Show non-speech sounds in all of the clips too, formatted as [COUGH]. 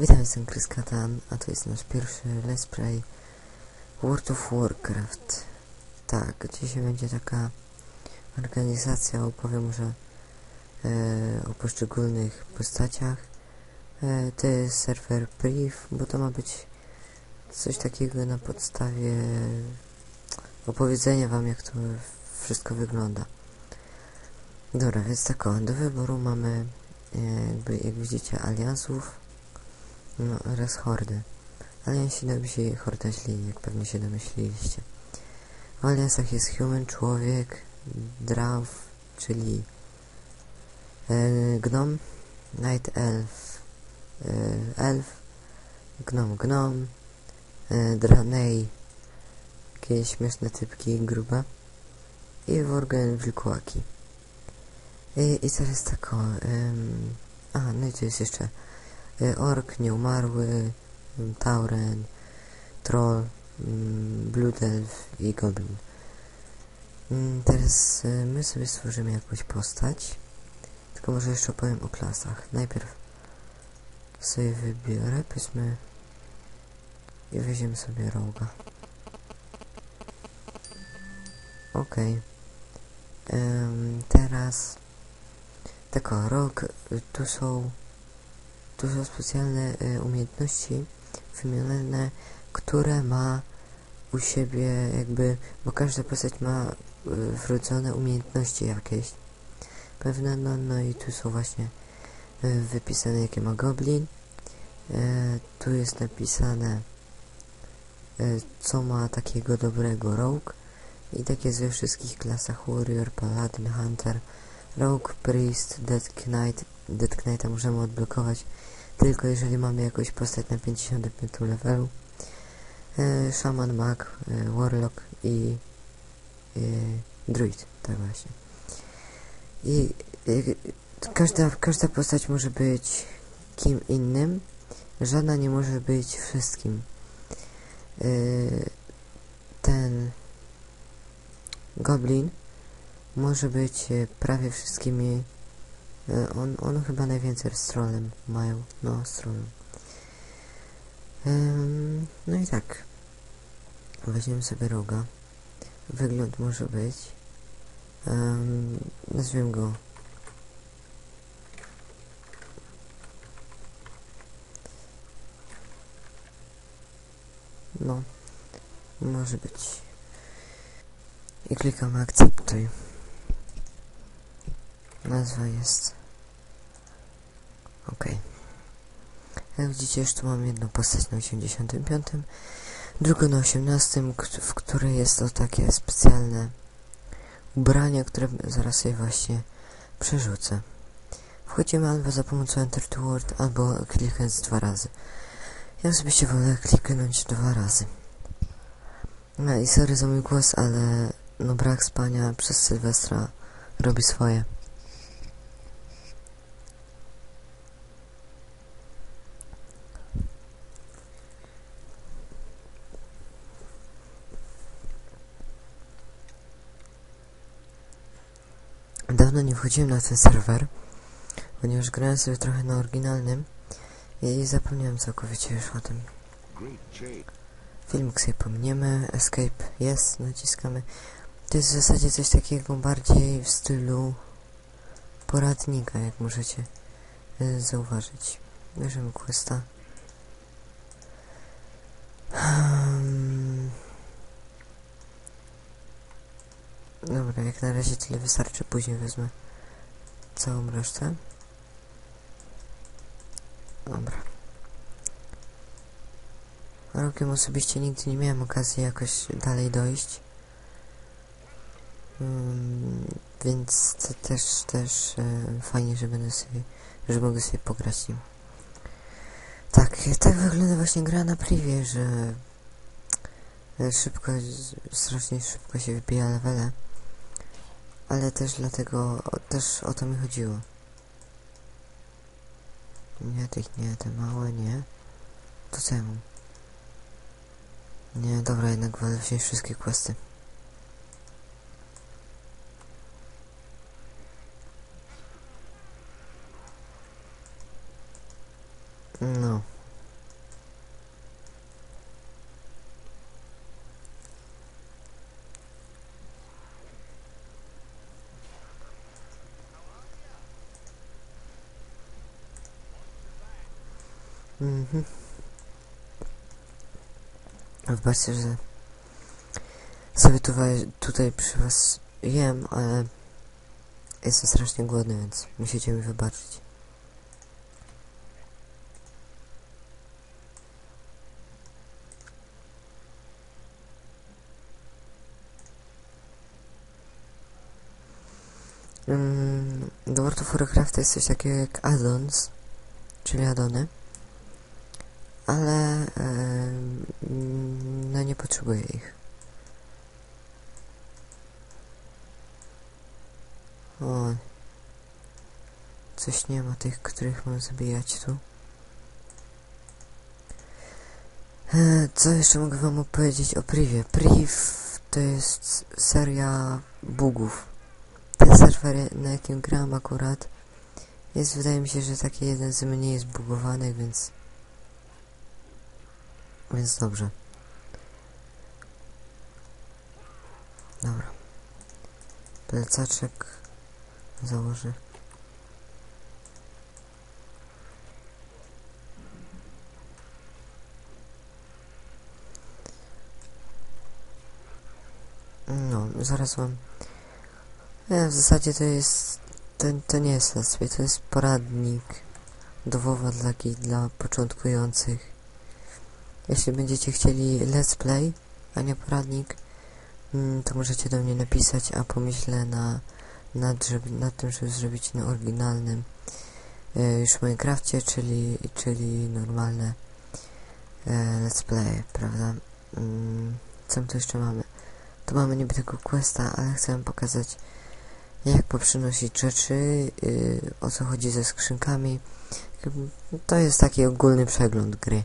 Witam, jestem Chris Katan, a to jest nasz pierwszy Let's Play World of Warcraft. Tak, dzisiaj będzie taka organizacja, opowiem może e, o poszczególnych postaciach. E, to jest serwer priv, bo to ma być coś takiego na podstawie opowiedzenia wam, jak to wszystko wygląda. Dobra, więc tak o, do wyboru mamy e, jakby, jak widzicie, aliansów, no, oraz hordy. Aliansi nosi horda źli, jak pewnie się domyśliliście. W aliansach jest human, człowiek, draw, czyli e, gnom, night elf, e, elf, gnom, gnom, e, dranej, jakieś śmieszne typki, grube i worgen, wilkołaki. I, i jest tako, a, no i to jest jeszcze ork, nieumarły, tauren, troll, mm, blood elf i goblin. Mm, teraz y, my sobie stworzymy jakąś postać. Tylko może jeszcze opowiem o klasach. Najpierw sobie wybiorę, powiedzmy i weźmiemy sobie roga. Okay. Um, teraz tak o, rog, tu są tu są specjalne y, umiejętności wymienione, które ma u siebie jakby, bo każda postać ma y, wrodzone umiejętności jakieś pewne, no, no i tu są właśnie y, wypisane jakie ma goblin. Tu jest napisane co ma takiego dobrego rogue. I tak jest we wszystkich klasach. Warrior, paladin, hunter rogue, priest, dead knight. Dead knighta możemy odblokować tylko jeżeli mamy jakąś postać na 55 levelu. E, Shaman, Mag, e, Warlock i e, Druid, tak właśnie. I e, każda, każda postać może być kim innym, żadna nie może być wszystkim. E, ten Goblin może być e, prawie wszystkimi on, on chyba najwięcej z trolem mają. No, z trolem. Um, no i tak. Weźmiemy sobie roga. Wygląd może być. Um, nazwijmy go. No. Może być. I klikamy akceptuj. Nazwa jest... Ok. Jak widzicie, już tu mam jedną postać na 85, drugą na 18, w której jest to takie specjalne ubranie, które zaraz sobie właśnie przerzucę. Wchodzimy albo za pomocą Enter to Word, albo klikając dwa razy. Ja osobiście wolę kliknąć dwa razy. No i sorry za mój głos, ale no brak spania przez Sylwestra robi swoje. Dawno nie wchodziłem na ten serwer, ponieważ grałem sobie trochę na oryginalnym i zapomniałem całkowicie już o tym. Filmik sobie pominiemy, escape jest, naciskamy. To jest w zasadzie coś takiego bardziej w stylu poradnika, jak możecie y, zauważyć. Bierzemy questa. Dobra, jak na razie tyle wystarczy, później wezmę całą resztę. Dobra. Rokiem osobiście nigdy nie miałem okazji jakoś dalej dojść. Hmm, więc to też, też e, fajnie, że będę sobie, że mogę sobie pograć nim. Tak, tak wygląda właśnie gra na privie, że szybko, strasznie szybko się wybija levele ale też dlatego, też o to mi chodziło. Nie, tych nie, te małe, nie. To mam? Nie, dobra, jednak wolę wziąć wszystkie questy. No, Mhm. Wybaczcie, że sobie tutaj, tutaj przy was jem, ale jestem strasznie głodny, więc musicie mi wybaczyć. Mm, do World of Warcraft jest coś takiego jak addons, czyli addony, ale no nie potrzebuję ich. O, coś nie ma tych, których mam zabijać tu. E, Co jeszcze mogę wam opowiedzieć o Privie? Priv to jest seria bugów. Ten serwer, na jakim gram akurat, jest wydaje mi się, że taki jeden z mniej zbugowanych, więc... Więc dobrze. Dobra. Plecaczek założę. No, zaraz mam. Nie, w zasadzie to jest. To, to nie jest let's play, to jest poradnik do dla, dla początkujących. Jeśli będziecie chcieli let's play, a nie poradnik, mm, to możecie do mnie napisać, a pomyślę na, nad, żeby, nad tym, żeby zrobić na oryginalnym e, już Minecrafcie, czyli, czyli normalne e, let's play, prawda? Mm, co my tu jeszcze mamy? Tu mamy niby tego questa, ale chcę pokazać jak poprzynosić rzeczy, yy, o co chodzi ze skrzynkami. To jest taki ogólny przegląd gry.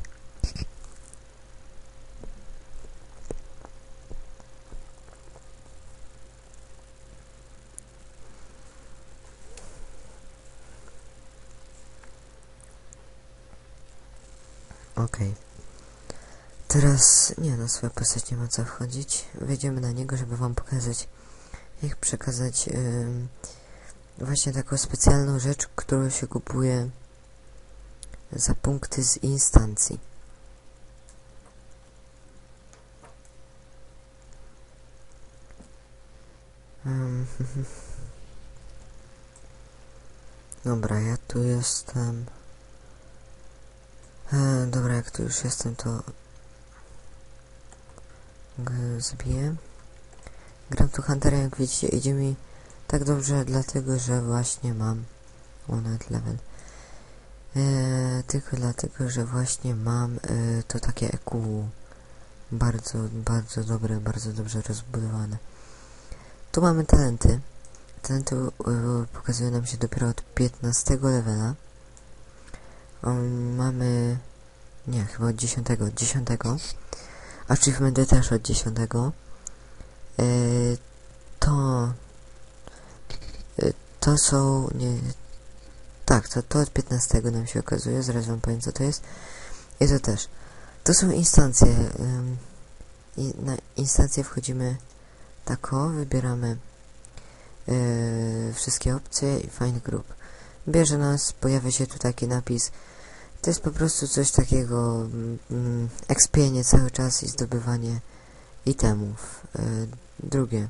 Okej. Teraz, nie no, swoja postać nie ma co wchodzić. Wejdziemy na niego, żeby wam pokazać, jak przekazać ym, właśnie taką specjalną rzecz, którą się kupuje za punkty z instancji. [LAUGHS] Dobra, ja tu jestem. E, dobra, jak tu już jestem, to zbiję. Gram tu Hunterem, jak widzicie, idzie mi tak dobrze, dlatego że właśnie mam One level. E, tylko dlatego, że właśnie mam e, to takie EQ bardzo, bardzo dobre, bardzo dobrze rozbudowane. Tu mamy talenty. Talenty e, pokazują nam się dopiero od 15 levela. Um, mamy... Nie, chyba od 10. Od 10. Achievementy też od 10. Yy, to... Yy, to są... Nie, tak, to, to od 15 nam się okazuje, zaraz wam powiem co to jest. I to też. To są instancje. i na instancje wchodzimy tak o, wybieramy yy, wszystkie opcje i find group. Bierze nas, pojawia się tu taki napis. To jest po prostu coś takiego, mm, mm, ekspienie cały czas i zdobywanie itemów. Yy, drugie,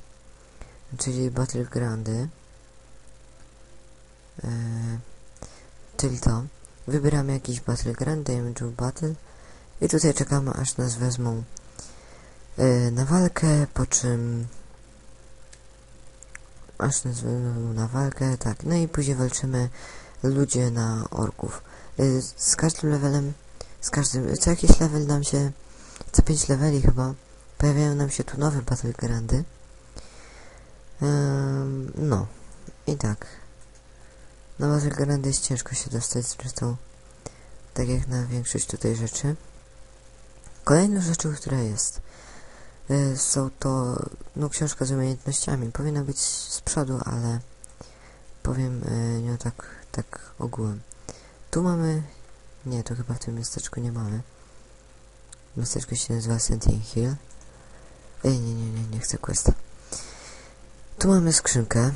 czyli battlegroundy. Yy, czyli to. Wybieramy jakiś battleground, dajemy Joe Battle i tutaj czekamy aż nas wezmą yy, na walkę, po czym aż nas wezmą na walkę, tak, no i później walczymy ludzie na orków. Yy, z każdym levelem, z każdym, co jakiś level nam się, co 5 leveli chyba, pojawiają nam się tu nowe battlegroundy. Ym, no, i tak. Na battlegroundy jest ciężko się dostać, zresztą tak jak na większość tutaj rzeczy. Kolejną rzeczą, która jest, y, są to, no książka z umiejętnościami. Powinna być z przodu, ale powiem y, nią tak, tak ogółem. Tu mamy, nie, to chyba w tym miasteczku nie mamy. Miasteczko się nazywa Sentin Hill. Ej, nie, nie, nie, nie chcę questa. Tu mamy skrzynkę.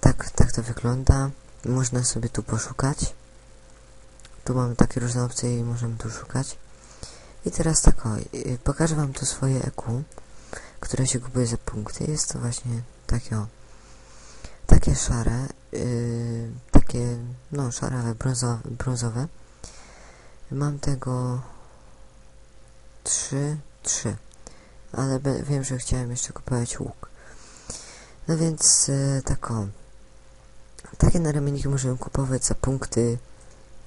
Tak, tak to wygląda. Można sobie tu poszukać. Tu mamy takie różne opcje i możemy tu szukać. I teraz tak, o, y, pokażę wam tu swoje EQ, które się kupuje za punkty. Jest to właśnie takie o, takie szare, yy, takie, no szarawe, brązo, brązowe. Mam tego 3, 3, ale be, wiem, że chciałem jeszcze kupować łuk. No więc yy, tak o, takie naramienniki możemy kupować za punkty,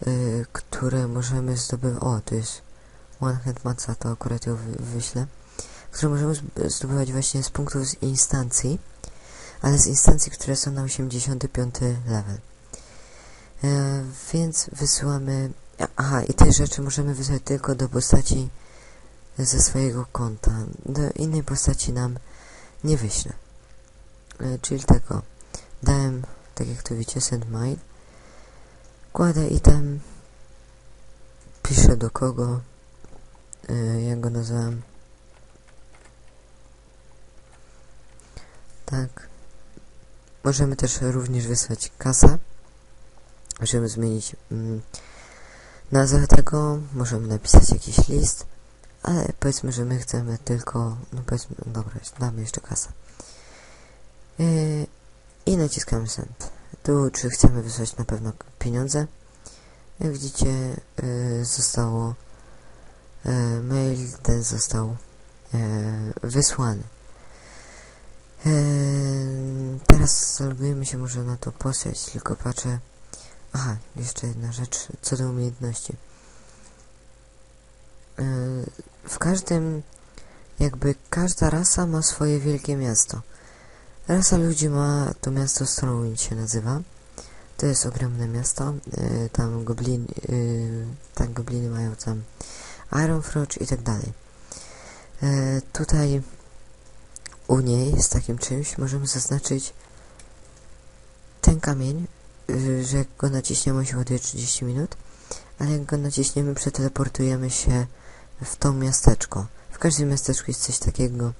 yy, które możemy zdobywać, o, to jest One Hand Maca, to akurat ją wy, wyślę, które możemy zdobywać właśnie z punktów z instancji, ale z instancji, które są na 85 level. E, więc wysyłamy... Aha, i te rzeczy możemy wysłać tylko do postaci ze swojego konta. Do innej postaci nam nie wyślę. E, czyli tego. Dałem, tak jak tu widzicie, send mail. Kładę item. Piszę do kogo. E, jak go nazywam. Tak. Możemy też również wysłać kasę. Możemy zmienić mm, nazwę tego, możemy napisać jakiś list, ale powiedzmy, że my chcemy tylko, no powiedzmy, no dobra, damy jeszcze kasę. Yy, I naciskamy send. Tu, czy chcemy wysłać na pewno pieniądze. Jak widzicie, yy, zostało, yy, mail ten został yy, wysłany. Eee, teraz zalogujemy się może na to postać, tylko patrzę... Aha, jeszcze jedna rzecz co do umiejętności. Eee, w każdym... Jakby każda rasa ma swoje wielkie miasto. Rasa ludzi ma to miasto Stormwind się nazywa. To jest ogromne miasto. Eee, tam goblin, yy, tak gobliny mają tam Ironforge i tak dalej. Tutaj u niej z takim czymś możemy zaznaczyć ten kamień, że jak go naciśniemy on się ładuje 30 minut, ale jak go naciśniemy przeteleportujemy się w to miasteczko. W każdym miasteczku jest coś takiego,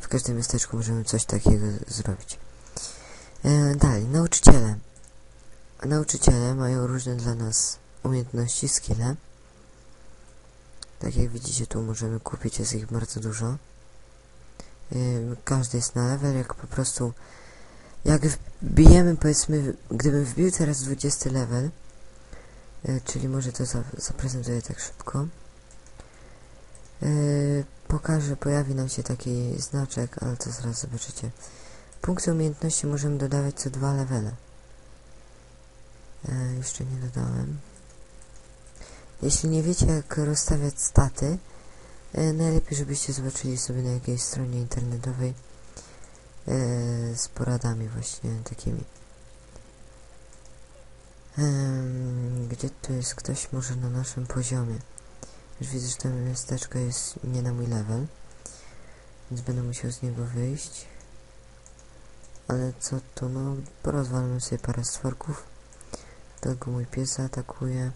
w każdym miasteczku możemy coś takiego zrobić. E, dalej, nauczyciele. Nauczyciele mają różne dla nas umiejętności, skille. Tak jak widzicie tu możemy kupić, jest ich bardzo dużo. Yy, każdy jest na level, jak po prostu jak wbijemy, powiedzmy, gdybym wbił teraz 20 level, yy, czyli może to za, zaprezentuję tak szybko, yy, pokażę, pojawi nam się taki znaczek, ale to zaraz zobaczycie. Punkty umiejętności możemy dodawać co dwa levele. Yy, jeszcze nie dodałem. Jeśli nie wiecie, jak rozstawiać staty, E, najlepiej, żebyście zobaczyli sobie na jakiejś stronie internetowej e, z poradami właśnie takimi. E, gdzie tu jest ktoś może na naszym poziomie? Już widzę, że to miasteczko jest nie na mój level, więc będę musiał z niego wyjść. Ale co tu, no, porozwalmy sobie parę stworków. Tylko mój pies zaatakuje.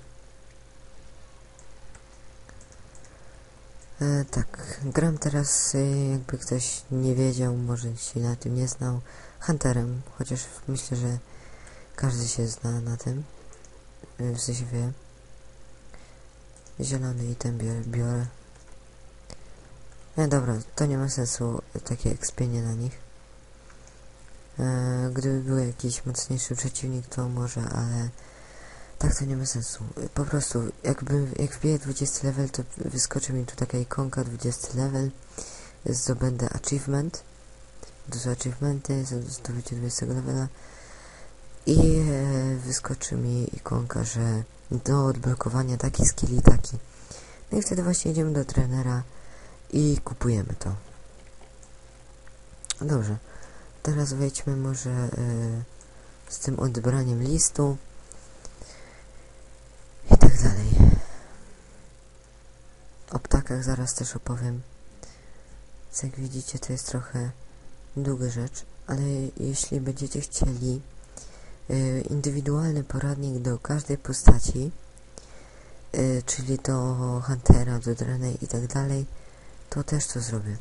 E, tak, gram teraz, e, jakby ktoś nie wiedział, może się na tym nie znał, Hunterem, chociaż myślę, że każdy się zna na tym, e, w sensie wie. Zielony item biorę. biorę. E, dobra, to nie ma sensu, takie ekspienie na nich. Gdyby był jakiś mocniejszy przeciwnik, to może, ale tak to nie ma sensu. Po prostu, jakby, jak wbiję 20 level, to wyskoczy mi tu taka ikonka 20 level. Zdobędę achievement. To achievementy, zdobycie 20 levela. I e, wyskoczy mi ikonka, że do odblokowania taki skill i taki. No i wtedy właśnie idziemy do trenera i kupujemy to. Dobrze. Teraz wejdźmy może e, z tym odbraniem listu. I tak dalej. O ptakach zaraz też opowiem. Jak widzicie, to jest trochę długa rzecz, ale jeśli będziecie chcieli y, indywidualny poradnik do każdej postaci, y, czyli do Huntera, do Drenej i tak dalej, to też to zrobię.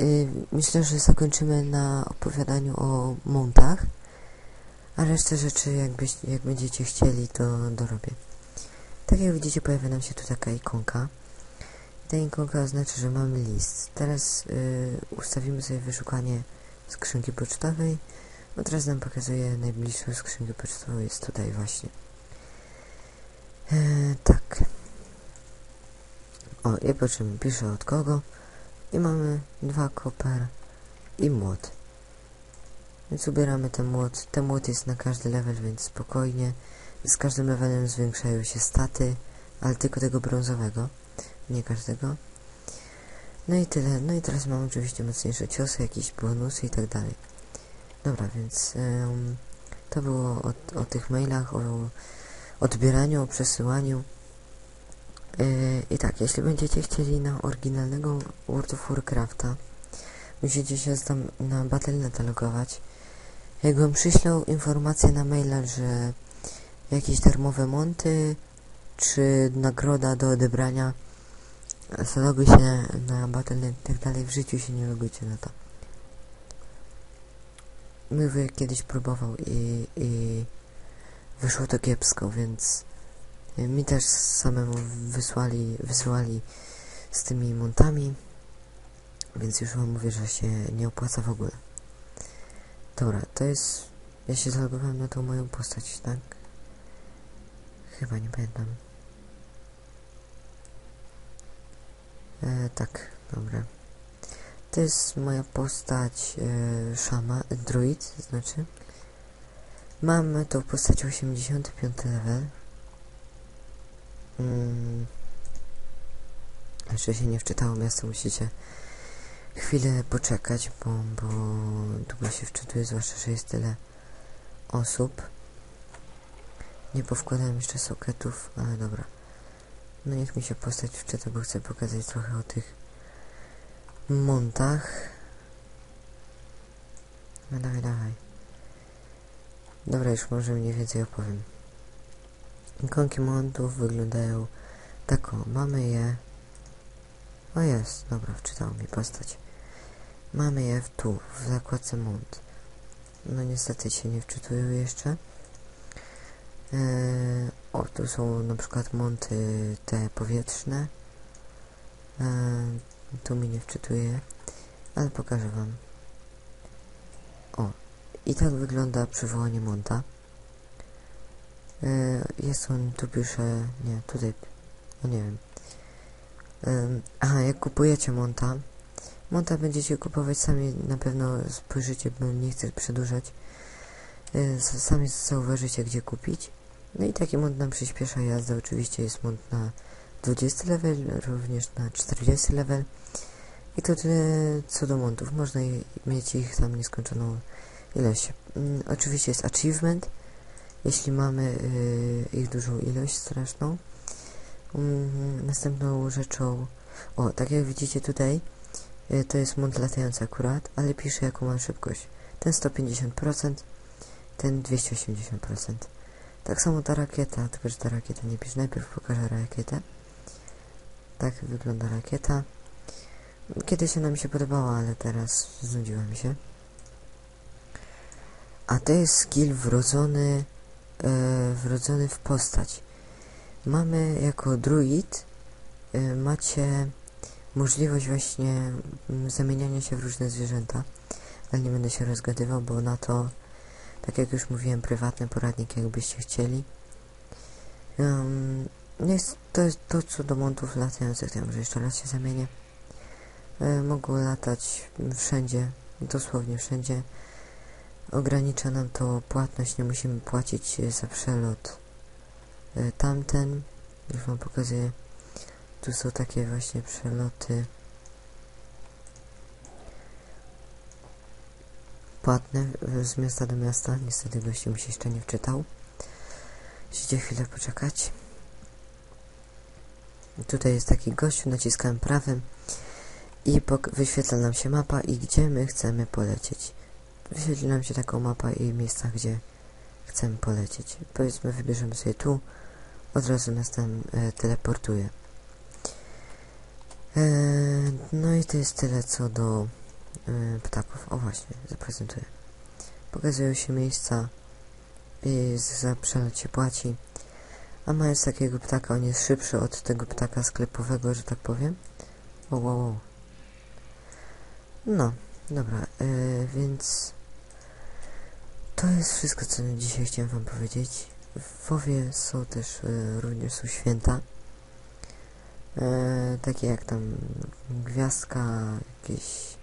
Y, myślę, że zakończymy na opowiadaniu o montach, A resztę rzeczy, jak będziecie chcieli, to dorobię. Tak jak widzicie, pojawia nam się tu taka ikonka. Ta ikonka oznacza, że mamy list. Teraz y, ustawimy sobie wyszukanie skrzynki pocztowej. No teraz nam pokazuje najbliższą skrzynkę pocztową, jest tutaj właśnie. E, tak. O, i po czym piszę od kogo. I mamy dwa koper i młot. Więc ubieramy ten młot. Ten młot jest na każdy level, więc spokojnie. Z każdym levelem zwiększają się staty, ale tylko tego brązowego, nie każdego. No i tyle. No i teraz mam oczywiście mocniejsze ciosy, jakieś bonusy i tak dalej. Dobra, więc ym, to było o, o tych mailach, o odbieraniu, o przesyłaniu. Yy, I tak, jeśli będziecie chcieli na oryginalnego World of Warcrafta, musicie się tam na Battle.net logować. Jak wam przyślą informację na maila, że jakieś darmowe monty, czy nagroda do odebrania, zaloguj się na Battle.net i tak dalej, w życiu się nie logujcie na to. Mój kiedyś próbował i, i wyszło to kiepsko, więc mi też samemu wysłali, wysłali z tymi montami, więc już wam mówię, że się nie opłaca w ogóle. Dobra, to jest... Ja się zalogowałem na tą moją postać, tak? Chyba, nie pamiętam. E, tak, dobra. To jest moja postać e, szama, druid, znaczy. Mam tą postać 85 level. Mm. Jeszcze się nie wczytało miasto, musicie chwilę poczekać, bo, bo długo się wczytuje, zwłaszcza, że jest tyle osób. Nie powkładałem jeszcze soketów, ale dobra. No niech mi się postać wczyta, bo chcę pokazać trochę o tych montach. No dawaj, dawaj. Dobra, już może mniej więcej opowiem. Ikonki montów wyglądają tak o, mamy je... O jest, dobra, wczytało mi postać. Mamy je tu, w zakładce mont. No niestety się nie wczytują jeszcze. Eee, o, tu są na przykład monty te powietrzne. Eee, tu mi nie wczytuje, ale pokażę wam. O, i tak wygląda przywołanie monta. Eee, jest on, tu pisze, nie, tutaj, no nie wiem. Aha, jak kupujecie monta, monta będziecie kupować sami, na pewno spojrzycie, bo nie chcę przedłużać. Sami zauważycie, gdzie kupić. No i taki mont nam przyspiesza jazdę, oczywiście jest mont na 20 level, również na 40 level. I to tyle co do montów, można mieć ich tam nieskończoną ilość. Mm, oczywiście jest achievement, jeśli mamy y, ich dużą ilość straszną. Mm, następną rzeczą, o, tak jak widzicie tutaj, y, to jest mont latający akurat, ale pisze jaką ma szybkość. Ten 150%, ten 280%. Tak samo ta rakieta, tylko że ta rakieta nie pisze. Najpierw pokażę rakietę. Tak wygląda rakieta. Kiedyś ona mi się podobała, ale teraz znudziła mi się. A to jest skill wrodzony, e, wrodzony w postać. Mamy jako druid, e, macie możliwość właśnie mm, zamieniania się w różne zwierzęta, ale nie będę się rozgadywał, bo na to tak jak już mówiłem, prywatny poradnik, jakbyście chcieli. Um, jest, to jest to, co do montów latających, to może jeszcze raz się zamienię. E, mogą latać wszędzie, dosłownie wszędzie. Ogranicza nam to płatność, nie musimy płacić za przelot. E, tamten, już wam pokazuję, tu są takie właśnie przeloty. Płatne z miasta do miasta. Niestety gościu mi się jeszcze nie wczytał. Musicie chwilę poczekać. Tutaj jest taki gościu, naciskałem prawym i wyświetla nam się mapa i gdzie my chcemy polecieć. Wyświetli nam się taką mapa i miejsca, gdzie chcemy polecieć. Powiedzmy, wybierzemy sobie tu, od razu nas tam e, teleportuje. E, no i to jest tyle co do e, ptaków. O właśnie, zaprezentuję. Pokazują się miejsca i za przelot się płaci. A mając takiego ptaka, on jest szybszy od tego ptaka sklepowego, że tak powiem. O, wow, wow. No, dobra, yy, więc to jest wszystko, co dzisiaj chciałem wam powiedzieć. W WoWie są też yy, również są święta. Yy, takie jak tam gwiazdka, jakieś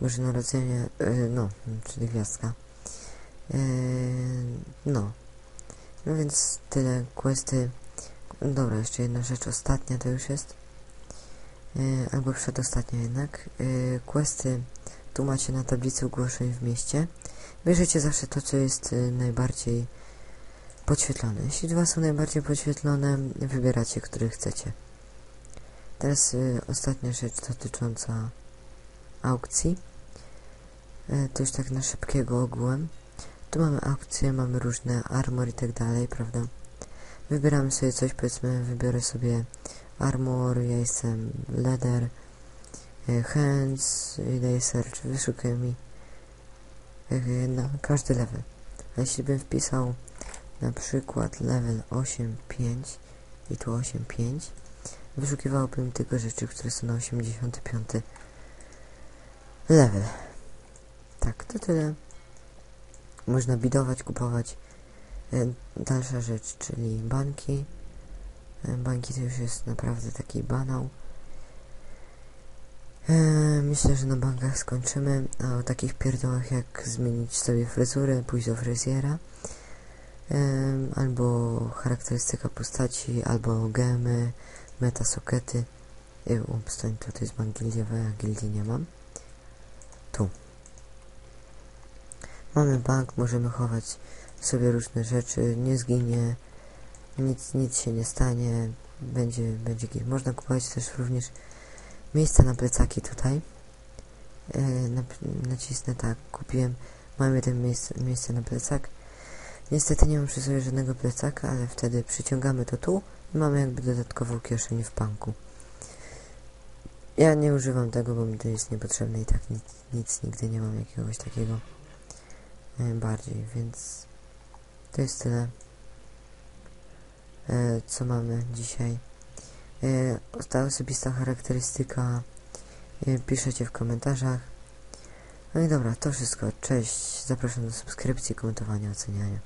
Boże Narodzenie, yy, no, czyli gwiazdka. Yy, no. No więc tyle questy. Dobra, jeszcze jedna rzecz, ostatnia to już jest. Yy, albo przedostatnia jednak. Questy tu macie na tablicy ogłoszeń w mieście. Bierzecie zawsze to, co jest najbardziej podświetlone. Jeśli dwa są najbardziej podświetlone, wybieracie, który chcecie. Teraz yy, ostatnia rzecz dotycząca aukcji. Yy, to już tak na szybkiego ogółem. Tu mamy aukcje, mamy różne armor i tak dalej, prawda? Wybieramy sobie coś, powiedzmy, wybiorę sobie armor, ja jestem leather, e, hands i daję search, wyszukuje mi e, na każdy level. A jeśli bym wpisał na przykład level 8.5 i tu 8.5, wyszukiwałoby mi tylko rzeczy, które są na 85 level. Tak, to tyle można bidować, kupować. E, Dalsza rzecz, czyli banki. E, Banki to już jest naprawdę taki banał. E, Myślę, że na bankach skończymy, a o takich pierdołach jak zmienić sobie fryzurę, pójść do fryzjera, albo charakterystyka postaci, albo gemy, metasokety. Ups, to jest bank gildiowy, a gildii nie mam. Tu. Mamy bank, możemy chować sobie różne rzeczy, nie zginie, nic, nic się nie stanie, będzie, będzie git. Można kupować też również miejsca na plecaki tutaj. E, nap- nacisnę tak, kupiłem, mamy ten miejsce, miejsce na plecak. Niestety nie mam przy sobie żadnego plecaka, ale wtedy przyciągamy to tu i mamy jakby dodatkową kieszeń w banku. Ja nie używam tego, bo mi to jest niepotrzebne i tak nic, nic nigdy nie mam jakiegoś takiego e, bardziej, więc to jest tyle, e, co mamy dzisiaj. E, ta osobista charakterystyka piszecie w komentarzach. No i dobra, to wszystko. Cześć, zapraszam do subskrypcji, komentowania, oceniania.